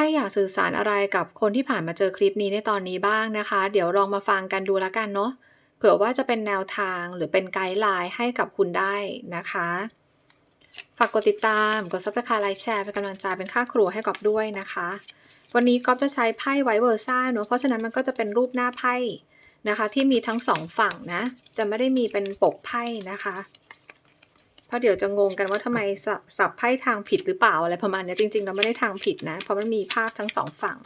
พ่อยากสื่อสารอะไรกับคนที่ผ่านมาเจอคลิปนี้ในตอนนี้บ้างนะคะ เดี๋ยวลองมาฟังกันดูแล้วกันเนาะเผื่อว่าจะเป็นแนวทางหรือเป็นไกด์ไลน์ให้กับคุณได้นะคะ ฝากกดติดตาม กด subscribe ไลค์แชร์เป็นกำลังใจเป็นค่าครัวให้กอบด้วยนะคะ วันนี้ก๊อฟจะใช้ไพ่ไวเวอร์ซ่าเนอะเพราะฉะนั้นมันก็จะเป็นรูปหน้าไพ่นะคะ ที่มีทั้งสองฝั่งนะ จะไม่ได้มีเป็นปกไพ่นะคะ เพราะเดี๋ยวจะงงกันว่าทำไมสสับไพ่ทางผิดหรือเปล่าอะไรประมาณนี้จริงๆเราไม่ได้ทางผิดนะ เพราะมันมีภาพทั้งสองฝั่ง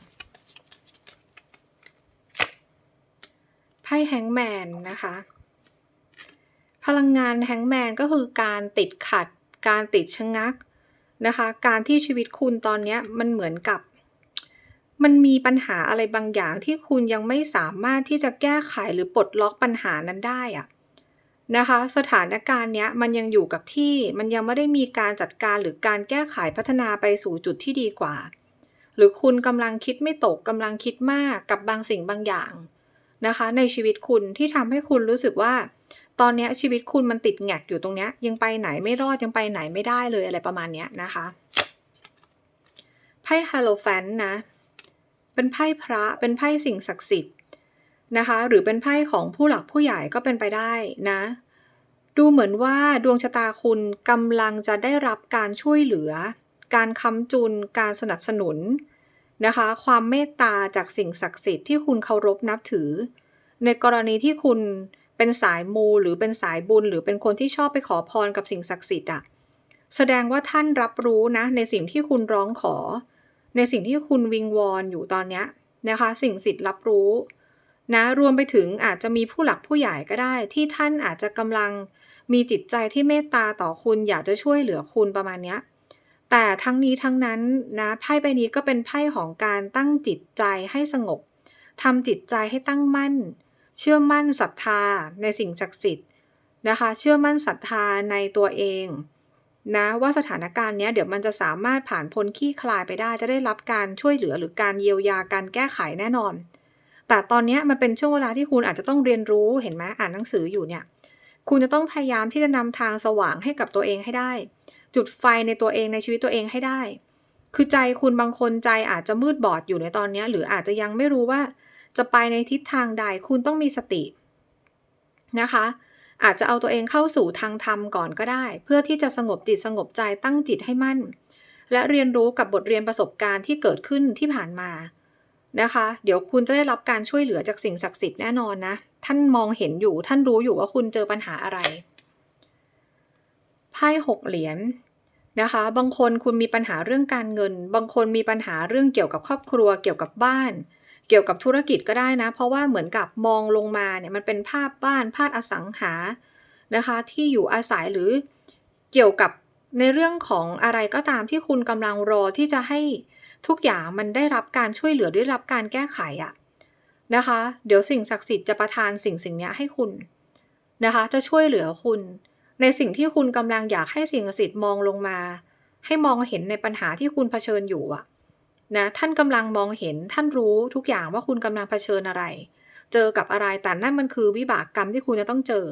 ไพ่แฮงแมนนะคะ พลังงานแฮงแมนก็คือการติดขัด การติดชะงักนะคะ การที่ชีวิตคุณตอนนี้มันเหมือนกับ มันมีปัญหาอะไรบางอย่างที่คุณยังไม่สามารถที่จะแก้ไขหรือปลดล็อกปัญหานั้นได้อะ นะคะ สถานการณ์เนี้ยมันยังอยู่กับที่มันยังไม่ได้มีการจัดการหรือการแก้ไขพัฒนาไปสู่จุดที่ดีกว่า หรือคุณกำลังคิดไม่ตกกำลังคิดมากกับบางสิ่งบางอย่างนะคะ ในชีวิตคุณที่ทำให้คุณรู้สึกว่า ตอนนี้ชีวิตคุณมันติดแงกอยู่ตรงเนี้ยยังไปไหนไม่รอดยังไปไหนไม่ได้เลยอะไรประมาณเนี้ยนะคะไพ่ฮาโลแฟนนะเป็นไพ่พระเป็นไพ่สิ่งศักดิ์สิทธิ์ นะคะ หรือเป็นไพ่ของผู้หลักผู้ใหญ่ก็เป็นไปได้นะ ดูเหมือนว่าดวงชะตาคุณกำลังจะได้รับการช่วยเหลือ การค้ำจุน การสนับสนุนนะคะ ความเมตตาจากสิ่งศักดิ์สิทธิ์ที่คุณเคารพนับถือ ในกรณีที่คุณเป็นสายมูหรือเป็นสายบุญ หรือเป็นคนที่ชอบไปขอพรกับสิ่งศักดิ์สิทธิ์อะแสดงว่าท่านรับรู้นะ ในสิ่งที่คุณร้องขอ ในสิ่งที่คุณวิงวอนอยู่ตอนเนี้ยนะคะ สิ่งสิทธิ์รับรู้ นะรวมไปถึงอาจจะมีผู้หลักผู้ใหญ่ก็ได้ ที่ท่านอาจจะกำลังมีจิตใจที่เมตตาต่อคุณอยากจะช่วยเหลือคุณประมาณนี้แต่ทั้งนี้ทั้งนั้นนะไพ่ใบนี้ก็เป็นไพ่ของการตั้งจิตใจให้สงบทำจิตใจให้ตั้งมั่น เชื่อมั่นศรัทธาในสิ่งศักดิ์สิทธิ์นะคะ เชื่อมั่นศรัทธาในตัวเองนะว่าสถานการณ์เนี้ยเดี๋ยวมันจะสามารถผ่านพ้นขี้คลายไปได้จะได้รับการช่วยเหลือหรือการเยียวยาการแก้ไขแน่นอน แต่ตอนนี้มันเป็นช่วงเวลาที่คุณอาจจะต้องเรียนรู้เห็นไหมอ่านหนังสืออยู่เนี่ยคุณจะต้องพยายามที่จะนำทางสว่างให้กับตัวเองให้ได้ จุดไฟในตัวเองในชีวิตตัวเองให้ได้ คือใจคุณบางคนใจอาจจะมืดบอดอยู่ในตอนนี้หรืออาจจะยังไม่รู้ว่า จะไปในทิศทางใดคุณต้องมีสตินะคะ อาจจะเอาตัวเองเข้าสู่ทางธรรมก่อนก็ได้ เพื่อที่จะสงบจิตสงบใจตั้งจิตให้มั่น และเรียนรู้กับบทเรียนประสบการณ์ที่เกิดขึ้นที่ผ่านมา นะคะ เดี๋ยวคุณจะได้รับการช่วยเหลือจากสิ่งศักดิ์สิทธิ์แน่นอนนะ ท่านมองเห็นอยู่ ท่านรู้อยู่ว่าคุณเจอปัญหาอะไร ไพ่หกเหรียญนะคะ บางคนคุณมีปัญหาเรื่องการเงิน บางคนมีปัญหาเรื่องเกี่ยวกับครอบครัว เกี่ยวกับบ้าน เกี่ยวกับธุรกิจก็ได้นะ เพราะว่าเหมือนกับมองลงมาเนี่ยมันเป็นภาพบ้านภาพอสังหา นะคะ ที่อยู่อาศัยหรือเกี่ยวกับในเรื่องของอะไรก็ตามที่คุณกำลังรอที่จะให้ ทุกอย่างมันได้รับการช่วยเหลือได้รับการแก้ไขอะนะคะ เดี๋ยวสิ่งศักดิ์สิทธิ์จะประทานสิ่งสิ่งนี้ให้คุณนะคะ จะช่วยเหลือคุณ ในสิ่งที่คุณกำลังอยากให้สิ่งศักดิ์สิทธิ์มองลงมา ให้มองเห็นในปัญหาที่คุณเผชิญอยู่อะนะท่านกำลังมองเห็นท่านรู้ทุกอย่างว่าคุณกำลังเผชิญอะไร เจอกับอะไรแต่นั่นมันคือวิบากกรรมที่คุณจะต้องเจอ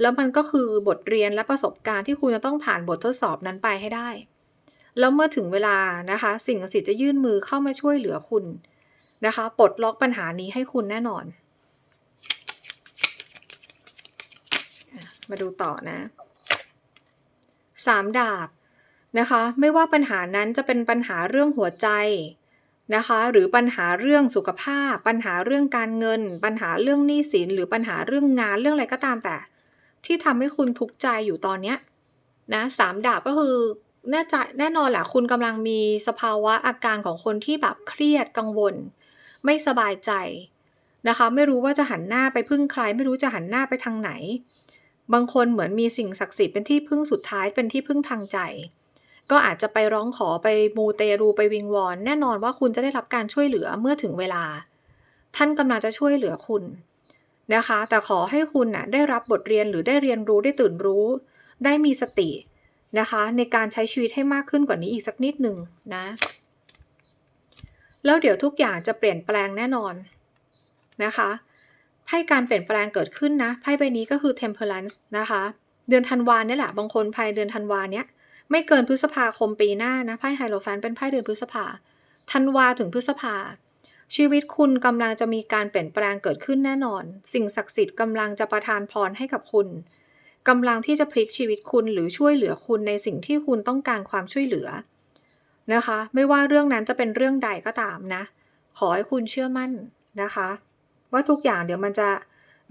แล้วมันก็คือบทเรียนและประสบการณ์ที่คุณจะต้องผ่านบททดสอบนั้นไปให้ได้ แล้วเมื่อถึงเวลานะคะ สิ่งศักดิ์สิทธิ์จะยื่นมือเข้ามาช่วยเหลือคุณนะคะปลดล็อกปัญหานี้ให้คุณแน่นอน มาดูต่อนะสามดาบนะคะ ไม่ว่าปัญหานั้นจะเป็นปัญหาเรื่องหัวใจนะคะ หรือปัญหาเรื่องสุขภาพ ปัญหาเรื่องการเงิน ปัญหาเรื่องหนี้สิน หรือปัญหาเรื่องงานเรื่องอะไรก็ตามแต่ ที่ทำให้คุณทุกข์ใจอยู่ตอนเนี้ยนะสามดาบก็คือ แน่ใจแน่นอนแหละคุณกำลังมีสภาวะอาการของคนที่แบบเครียดกังวล ไม่สบายใจนะคะ ไม่รู้ว่าจะหันหน้าไปพึ่งใคร ไม่รู้จะหันหน้าไปทางไหน บางคนเหมือนมีสิ่งศักดิ์สิทธิ์เป็นที่พึ่งสุดท้ายเป็นที่พึ่งทางใจ ก็อาจจะไปร้องขอไปมูเตรูไปวิงวอน แน่นอนว่าคุณจะได้รับการช่วยเหลือเมื่อถึงเวลา ท่านกำลังจะช่วยเหลือคุณนะคะ แต่ขอให้คุณนะ่ะได้รับบทเรียนหรือได้เรียนรู้ได้ตื่นรู้ ได้มีสติ นะคะ ในการใช้ชีวิตให้มากขึ้นกว่านี้อีกสักนิดหนึ่งนะ แล้วเดี๋ยวทุกอย่างจะเปลี่ยนแปลงแน่นอนนะคะไพ่การเปลี่ยนแปลงเกิดขึ้นนะไพ่ใบนี้ก็คือ temperance นะคะ เดือนธันวาเนี่ยแหละบางคนภายเดือนธันวาเนี้ยไม่เกินพฤษภาคมปีหน้านะไพ่ไฮโลแฟนเป็นไพ่เดือนพฤษภาธันวาถึงพฤษภา ชีวิตคุณกำลังจะมีการเปลี่ยนแปลงเกิดขึ้นแน่นอน สิ่งศักดิ์สิทธิ์กำลังจะประทานพรให้กับคุณ กำลังที่จะพลิกชีวิตคุณหรือช่วยเหลือคุณในสิ่งที่คุณต้องการความช่วยเหลือนะคะ ไม่ว่าเรื่องนั้นจะเป็นเรื่องใดก็ตามนะ ขอให้คุณเชื่อมั่นนะคะ ว่าทุกอย่างเดี๋ยวมันจะ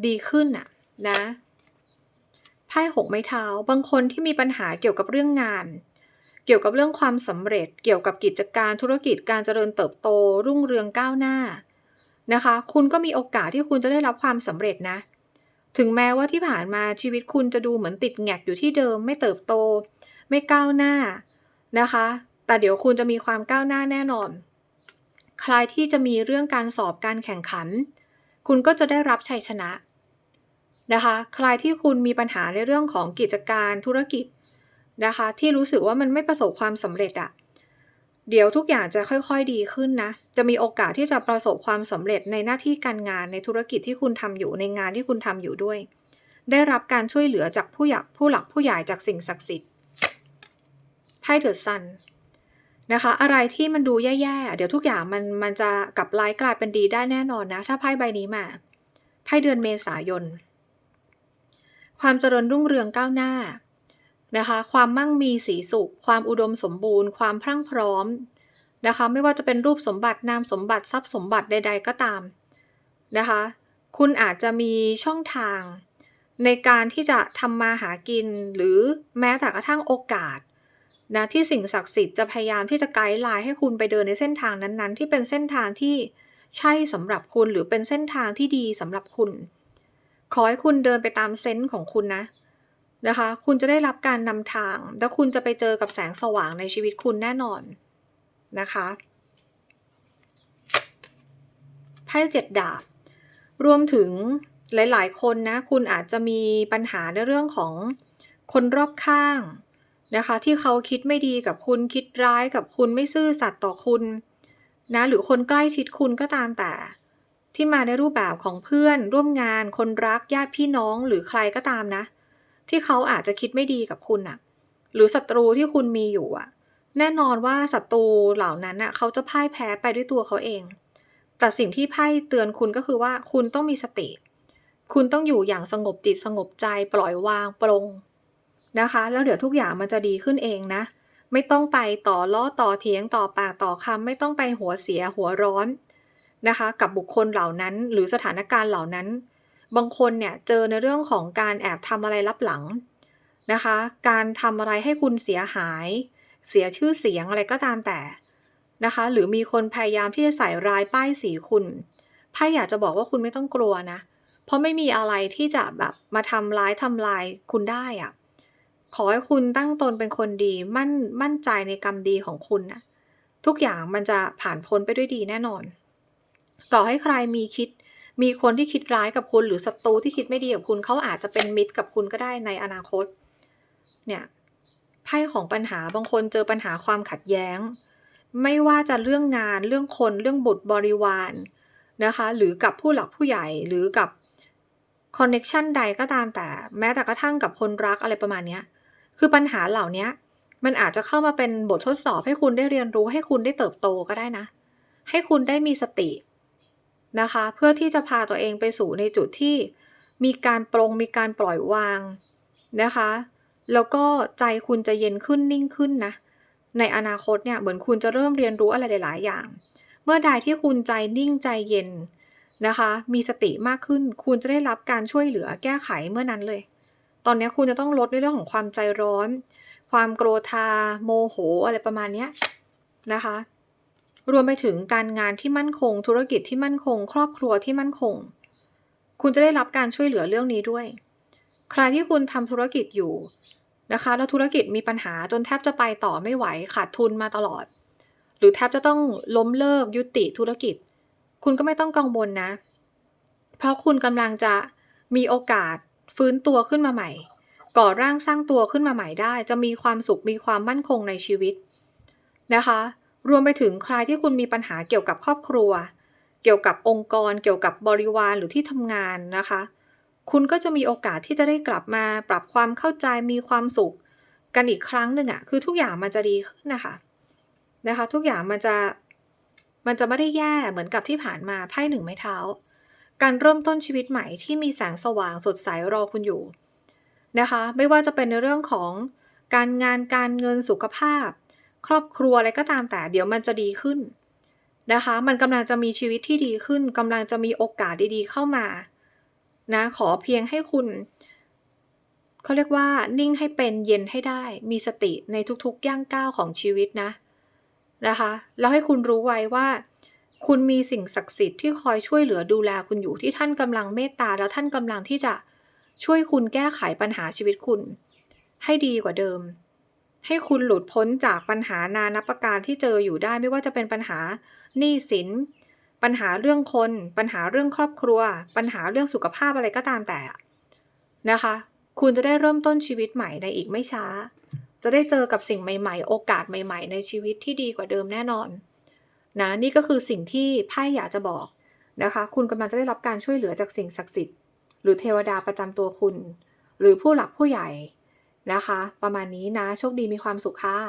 ดีขึ้นน่ะนะไพ่หกไม้เท้า บางคนที่มีปัญหาเกี่ยวกับเรื่องงาน เกี่ยวกับเรื่องความสำเร็จ เกี่ยวกับกิจการธุรกิจการเจริญเติบโต รุ่งเรืองก้าวหน้านะคะ คุณก็มีโอกาสที่คุณจะได้รับความสำเร็จนะ ถึงแม้ว่าที่ผ่านมาชีวิตคุณจะดูเหมือนติดแงกอยู่ที่เดิม ไม่เติบโต ไม่ก้าวหน้านะคะ แต่เดี๋ยวคุณจะมีความก้าวหน้าแน่นอน ใครที่จะมีเรื่องการสอบการแข่งขัน คุณก็จะได้รับชัยชนะนะคะใครที่คุณมีปัญหาในเรื่องของกิจการธุรกิจนะคะ ที่รู้สึกว่ามันไม่ประสบความสำเร็จอะ เดี๋ยวทุกอย่างจะค่อยๆดีขึ้นนะ จะมีโอกาสที่จะประสบความสำเร็จในหน้าที่การงานในธุรกิจที่คุณทำอยู่ในงานที่คุณทำอยู่ด้วย ได้รับการช่วยเหลือจากผู้หลักผู้หลักผู้ใหญ่จากสิ่งศักดิ์สิทธิ์ไพ่เดอดซันนะคะ อะไรที่มันดูแย่ๆ เดี๋ยวทุกอย่างมันมันจะกลับร้ายกลายเป็นดีได้แน่นอนนะ ถ้าไพ่ใบนี้มาไพ่เดือนเมษายน ความเจริญรุ่งเรืองก้าวหน้า นะคะ ความมั่งมีสีสุข ความอุดมสมบูรณ์ ความพรั่งพร้อมนะคะ ไม่ว่าจะเป็นรูปสมบัตินามสมบัติทรัพย์สมบัติใด ๆ ก็ตามนะคะ คุณอาจจะมีช่องทาง ในการที่จะทำมาหากินหรือแม้แต่กระทั่งโอกาสนะที่สิ่งศักดิ์สิทธิ์จะพยายามที่จะไกด์ไลน์ให้คุณไปเดินในเส้นทางนั้นๆ ที่เป็นเส้นทางที่ใช่สำหรับคุณหรือเป็นเส้นทางที่ดีสำหรับคุณ ขอให้คุณเดินไปตามเซนส์ของคุณนะ นะคะ คุณจะได้รับการนำทาง แล้วคุณจะไปเจอกับแสงสว่างในชีวิตคุณแน่นอนนะคะไพ่เจ็ดดาบ รวมถึงหลาย ๆ คนนะ คุณอาจจะมีปัญหาในเรื่องของคนรอบข้างนะคะ ที่เขาคิดไม่ดีกับคุณคิดร้ายกับคุณไม่ซื่อสัตย์ต่อคุณนะหรือคนใกล้ชิดคุณก็ตามแต่ ที่มาในรูปแบบของเพื่อนร่วมงาน คนรักญาติพี่น้องหรือใครก็ตามนะ ที่เขาอาจจะคิดไม่ดีกับคุณอะหรือศัตรูที่คุณมีอยู่อะแน่นอนว่าศัตรูเหล่านั้นอะเขาจะพ่ายแพ้ไปด้วยตัวเขาเอง แต่สิ่งที่ไพ่เตือนคุณก็คือว่าคุณต้องมีสติ คุณต้องอยู่อย่างสงบจิตสงบใจปล่อยวางปรงนะคะ แล้วเดี๋ยวทุกอย่างมันจะดีขึ้นเองนะ ไม่ต้องไปต่อล้อต่อเถียงต่อปากต่อคำไม่ต้องไปหัวเสียหัวร้อนนะคะ กับบุคคลเหล่านั้น หรือสถานการณ์เหล่านั้น บางคนเนี่ยเจอในเรื่องของการแอบทำอะไรลับหลังนะคะ การทำอะไรให้คุณเสียหาย เสียชื่อเสียงอะไรก็ตามแต่นะคะ หรือมีคนพยายามที่จะใส่ร้ายป้ายสีคุณไพ่อยากจะบอกว่าคุณไม่ต้องกลัวนะ เพราะไม่มีอะไรที่จะแบบมาทำร้ายทำลายคุณได้อะขอให้คุณตั้งตนเป็นคนดีมั่นมั่นใจในกรรมดีของคุณนะทุกอย่างมันจะผ่านพ้นไปด้วยดีแน่นอน ต่อให้ใครมีคิด มีคนที่คิดร้ายกับคุณหรือศัตรูที่คิดไม่ดีกับคุณเขาอาจจะเป็นมิตรกับคุณก็ได้ในอนาคต เนี่ยไพ่ของปัญหาบางคนเจอปัญหาความขัดแย้ง ไม่ว่าจะเรื่องงานเรื่องคนเรื่องบุตรบริวารนะคะ หรือกับผู้หลักผู้ใหญ่หรือกับคอนเน็ชันใดก็ตามแต่ แม้แต่กระทั่งกับคนรักอะไรประมาณนี้คือปัญหาเหล่านี้มันอาจจะเข้ามาเป็นบททดสอบให้คุณได้เรียนรู้ให้คุณได้เติบโตก็ได้นะ ให้คุณได้มีสติ นะคะ เพื่อที่จะพาตัวเองไปสู่ในจุดที่มีการปรงมีการปล่อยวางนะคะ แล้วก็ใจคุณจะเย็นขึ้นนิ่งขึ้นนะ ในอนาคตเนี่ยเหมือนคุณจะเริ่มเรียนรู้อะไรหลาย ๆ อย่าง เมื่อใดที่คุณใจนิ่งใจเย็นนะคะ มีสติมากขึ้น คุณจะได้รับการช่วยเหลือแก้ไขเมื่อนั้นเลย ตอนนี้คุณจะต้องลดในเรื่องของความใจร้อน ความโกรธา โมโห อะไรประมาณนี้นะคะ รวมไปถึงการงานที่มั่นคง ธุรกิจที่มั่นคง ครอบครัวที่มั่นคง คุณจะได้รับการช่วยเหลือเรื่องนี้ด้วย ใครที่คุณทำธุรกิจอยู่นะคะ แล้วธุรกิจมีปัญหาจนแทบจะไปต่อไม่ไหวขาดทุนมาตลอด หรือแทบจะต้องล้มเลิกยุติธุรกิจ คุณก็ไม่ต้องกังวลนะ เพราะคุณกำลังจะมีโอกาสฟื้นตัวขึ้นมาใหม่ ก่อร่างสร้างตัวขึ้นมาใหม่ได้ จะมีความสุขมีความมั่นคงในชีวิตนะคะ รวมไปถึงใครที่คุณมีปัญหาเกี่ยวกับครอบครัว เกี่ยวกับองค์กร เกี่ยวกับบริวารหรือที่ทำงานนะคะ คุณก็จะมีโอกาสที่จะได้กลับมาปรับความเข้าใจมีความสุข กันอีกครั้งหนึ่งอะ่ะคือทุกอย่างมันจะดีขึ้นนะคะนะคะ ทุกอย่างมันจะมันจะไม่ได้แย่เหมือนกับที่ผ่านมาไพ่หนึ่งไม้เท้า การเริ่มต้นชีวิตใหม่ที่มีแสงสว่างสดใสรอคุณอยู่นะคะ ไม่ว่าจะเป็นในเรื่องของการงานการเงินสุขภาพ ครอบครัวอะไรก็ตามแต่เดี๋ยวมันจะดีขึ้นนะคะ มันกำลังจะมีชีวิตที่ดีขึ้นกำลังจะมีโอกาสดีๆเข้ามานะขอเพียงให้คุณเขาเรียกว่า นิ่งให้เป็นเย็นให้ได้ มีสติในทุกๆย่างก้าวของชีวิตนะนะคะแล้วให้คุณรู้ไว้ว่า คุณมีสิ่งศักดิ์สิทธิ์ที่คอยช่วยเหลือดูแลคุณอยู่ที่ท่านกำลังเมตตาแล้วท่านกำลังที่จะช่วยคุณแก้ไขปัญหาชีวิตคุณ ให้ดีกว่าเดิม ให้คุณหลุดพ้นจากปัญหานานับประการที่เจออยู่ได้ไม่ว่าจะเป็นปัญหาหนี้สิน ปัญหาเรื่องคน ปัญหาเรื่องครอบครัว ปัญหาเรื่องสุขภาพอะไรก็ตามแต่นะคะ คุณจะได้เริ่มต้นชีวิตใหม่ในอีกไม่ช้า จะได้เจอกับสิ่งใหม่ ๆ โอกาสใหม่ ๆ ในชีวิตที่ดีกว่าเดิมแน่นอนนะนี่ก็คือสิ่งที่ไพ่อยากจะบอกนะคะ คุณกำลังจะได้รับการช่วยเหลือจากสิ่งศักดิ์สิทธิ์หรือเทวดาประจำตัวคุณ หรือผู้หลักผู้ใหญ่ นะคะ ประมาณนี้นะ โชคดีมีความสุขค่ะ